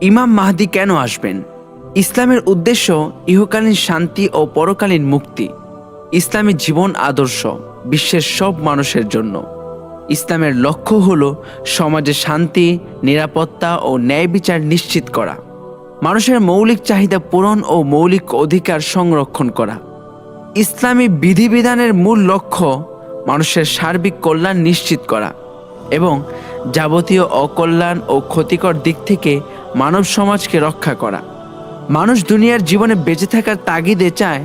ইমাম মাহদি কেন আসবেন? ইসলামের উদ্দেশ্য ইহকালীন শান্তি ও পরকালীন মুক্তি। ইসলামী জীবন আদর্শ, বিশ্বের সব মানুষের জন্য। ইসলামের লক্ষ্য হল সমাজে শান্তি, নিরাপত্তা ও ন্যায় বিচার নিশ্চিত করা। মানুষের মৌলিক চাহিদা পূরণ ও মৌলিক অধিকার সংরক্ষণ করা। ইসলামী বিধিবিধানের মূল লক্ষ্য মানুষের সার্বিক কল্যাণ নিশ্চিত করা এবং যাবতীয় অকল্যাণ ও ক্ষতিকর দিক থেকে মানব সমাজকে রক্ষা করা। মানুষ দুনিয়ার জীবনে বেঁচে থাকার তাগিদে চায়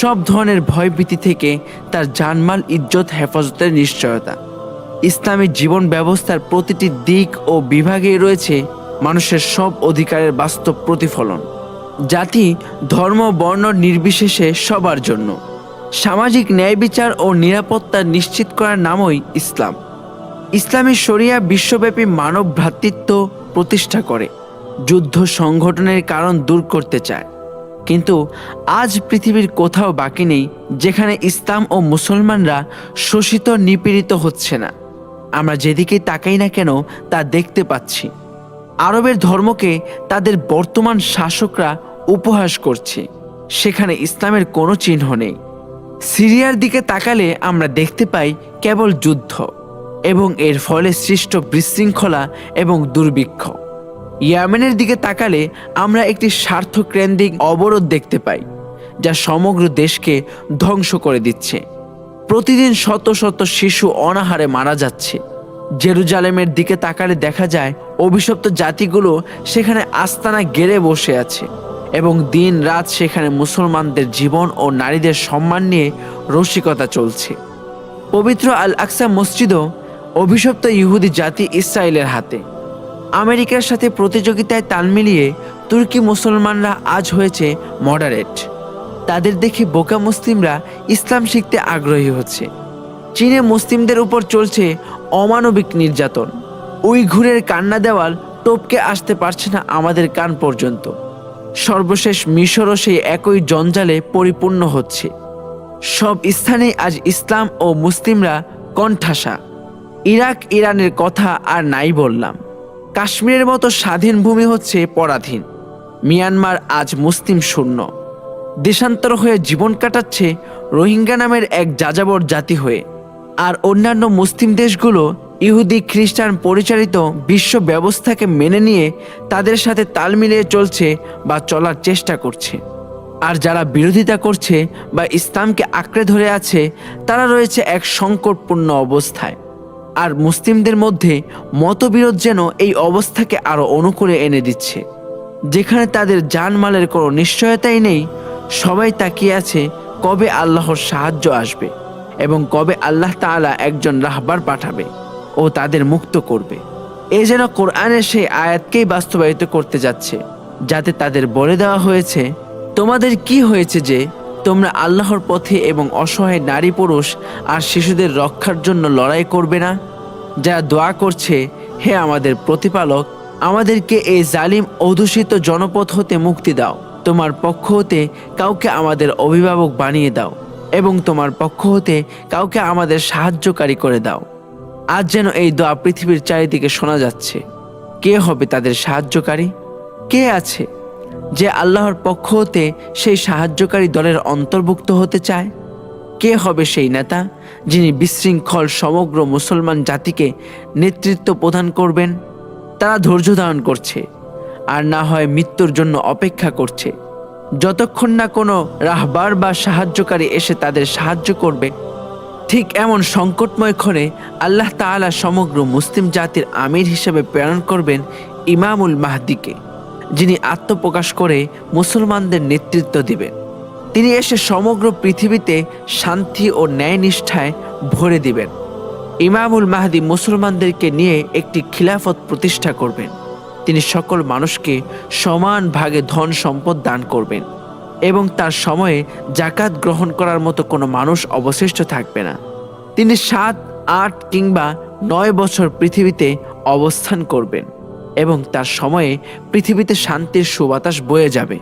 সব ধরনের ভয়ভীতি থেকে তার জানমাল, ইজ্জত, হেফাজতের নিশ্চয়তা। ইসলামী জীবন ব্যবস্থার প্রতিটি দিক ও বিভাগেই রয়েছে মানুষের সব অধিকারের বাস্তব প্রতিফলন। জাতি, ধর্ম, বর্ণ নির্বিশেষে সবার জন্য। সামাজিক ন্যায় বিচার ও নিরাপত্তা নিশ্চিত করার নামই ইসলাম। ইসলামী শরিয়া বিশ্বব্যাপী মানব ভ্রাতৃত্ব প্রতিষ্ঠা করে। যুদ্ধ সংগঠনের কারণ দূর করতে চায়। কিন্তু আজ পৃথিবীর কোথাও বাকি নেই যেখানে ইসলাম ও মুসলমানরা শোষিত, নিপীড়িত হচ্ছে না। আমরা যেদিকেই তাকাই না কেন তা দেখতে পাচ্ছি। আরবের ধর্মকে তাদের বর্তমান শাসকরা উপহাস করছে। সেখানে ইসলামের কোনো চিহ্ন নেই। সিরিয়ার দিকে তাকালে আমরা দেখতে পাই কেবল যুদ্ধ এবং এর ফলে সৃষ্ট বিশৃঙ্খলা এবং দুর্ভিক্ষ। ইয়ামেনের দিকে তাকালে আমরা একটি স্বার্থকেন্দ্রিক অবরোধ দেখতে পাই, যা সমগ্র দেশকে ধ্বংস করে দিচ্ছে। প্রতিদিন শত শত শিশু অনাহারে মারা যাচ্ছে। জেরুজালেমের দিকে তাকালে দেখা যায়, অভিশপ্ত জাতিগুলো সেখানে আস্তানা গেড়ে বসে আছে এবং দিন রাত সেখানে মুসলমানদের জীবন ও নারীদের সম্মান নিয়ে রসিকতা চলছে। পবিত্র আল আকসা মসজিদও অভিশপ্ত ইহুদি জাতি ইসরায়েলের হাতে। আমেরিকার সাথে প্রতিযোগিতায় তাল মিলিয়ে তুর্কি মুসলমানরা আজ হয়েছে মডারেট। তাদের দেখে বোকা মুসলিমরা ইসলাম শিখতে আগ্রহী হচ্ছে। চীনে মুসলিমদের উপর চলছে অমানবিক নির্যাতন। ওই ঘুরের কান্না দেওয়াল টপকে আসতে পারছে না আমাদের কান পর্যন্ত। সর্বশেষ মিশরও সেই একই জঞ্জালে পরিপূর্ণ হচ্ছে। সব স্থানেই আজ ইসলাম ও মুসলিমরা কণ্ঠাসা। ইরাক ইরানের কথা আর নাই বললাম। কাশ্মীরের মতো স্বাধীন ভূমি হচ্ছে পরাধীন। মিয়ানমার আজ মুসলিম শূন্য। দেশান্তর হয়ে জীবন কাটাচ্ছে রোহিঙ্গা নামের এক যাযাবর জাতি হয়ে। আর অন্যান্য মুসলিম দেশগুলো ইহুদি, খ্রিস্টান পরিচালিত বিশ্ব ব্যবস্থাকে মেনে নিয়ে তাদের সাথে তাল মিলিয়ে চলছে বা চলার চেষ্টা করছে। আর যারা বিরোধিতা করছে বা ইসলামকে আঁকড়ে ধরে আছে, তারা রয়েছে এক সংকটপূর্ণ অবস্থায়। আর মুসলিমদের মধ্যে মতবিরোধ যেন এই অবস্থাকে আরও অনুকূলে এনে দিচ্ছে। যেখানে তাদের জানমালের কোনো নিশ্চয়তাই নেই, সবাই তাকিয়ে আছে কবে আল্লাহর সাহায্য আসবে এবং কবে আল্লাহ তাআলা একজন রাহবার পাঠাবে ও তাদের মুক্ত করবে। এ যেন কোরআনের সেই আয়াতকেই বাস্তবায়িত করতে যাচ্ছে, যাতে তাদের বলে দেওয়া হয়েছে, তোমাদের কি হয়েছে যে তোমরা আল্লাহর পথে এবং অসহায় নারী পুরুষ আর শিশুদের রক্ষার জন্য লড়াই করবে না। যারা দোয়া করছে, হে আমাদের প্রতিপালক, আমাদেরকে এই জালিম, অধূষিত জনপথ হতে মুক্তি দাও। তোমার পক্ষ হতে কাউকে আমাদের অভিভাবক বানিয়ে দাও এবং তোমার পক্ষ হতে কাউকে আমাদের সাহায্যকারী করে দাও। আজ যেন এই দোয়া পৃথিবীর চারিদিকে শোনা যাচ্ছে। কে হবে তাদের সাহায্যকারী? কে আছে যে আল্লাহর পক্ষ হতে সেই সাহায্যকারী দলের অন্তর্ভুক্ত হতে চায়? কে হবে সেই নেতা যিনি বিশৃঙ্খল সমগ্র মুসলমান জাতিকে নেতৃত্ব প্রদান করবেন? তারা ধৈর্য ধারণ করছে, আর না হয় মৃত্যুর জন্য অপেক্ষা করছে। যতক্ষণ না কোনো রাহবার বা সাহায্যকারী এসে তাদের সাহায্য করবে, ঠিক এমন সংকটময় ক্ষণে আল্লাহ তাআলা সমগ্র মুসলিম জাতির আমির হিসেবে প্রেরণ করবেন ইমামুল মাহদিকে। যিনি আত্মপ্রকাশ করে মুসলমানদের নেতৃত্ব দিবেন। তিনি এসে সমগ্র পৃথিবীতে শান্তি ও ন্যায় নিষ্ঠায় ভরে দিবেন। ইমামুল মাহাদি মুসলমানদেরকে নিয়ে একটি খিলাফত প্রতিষ্ঠা করবেন। তিনি সকল মানুষকে সমান ভাগে ধন সম্পদ দান করবেন এবং তার সময়ে জাকাত গ্রহণ করার মতো কোনো মানুষ অবশিষ্ট থাকবে না। তিনি সাত, আট কিংবা নয় বছর পৃথিবীতে অবস্থান করবেন। এবং তার সময়ে পৃথিবীতে শান্তির সুবাতাস বয়ে যাবে,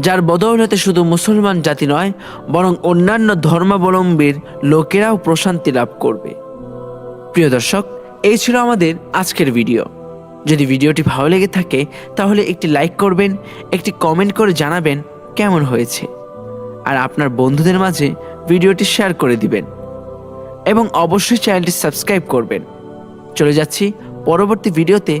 যার বদৌলতে শুধু মুসলমান জাতি নয়, বরং অন্যান্য ধর্মাবলম্বীর লোকেরাও প্রশান্তি লাভ করবে। প্রিয় দর্শক, এই ছিল আমাদের আজকের ভিডিও। যদি ভিডিওটি ভালো লেগে থাকে, তাহলে একটি লাইক করবেন, একটি কমেন্ট করে জানাবেন কেমন হয়েছে। আর আপনার বন্ধুদের মাঝে ভিডিওটি শেয়ার করে দিবেন। এবং অবশ্যই চ্যানেলটি সাবস্ক্রাইব করবেন। চলে যাচ্ছি পরবর্তী ভিডিওতে।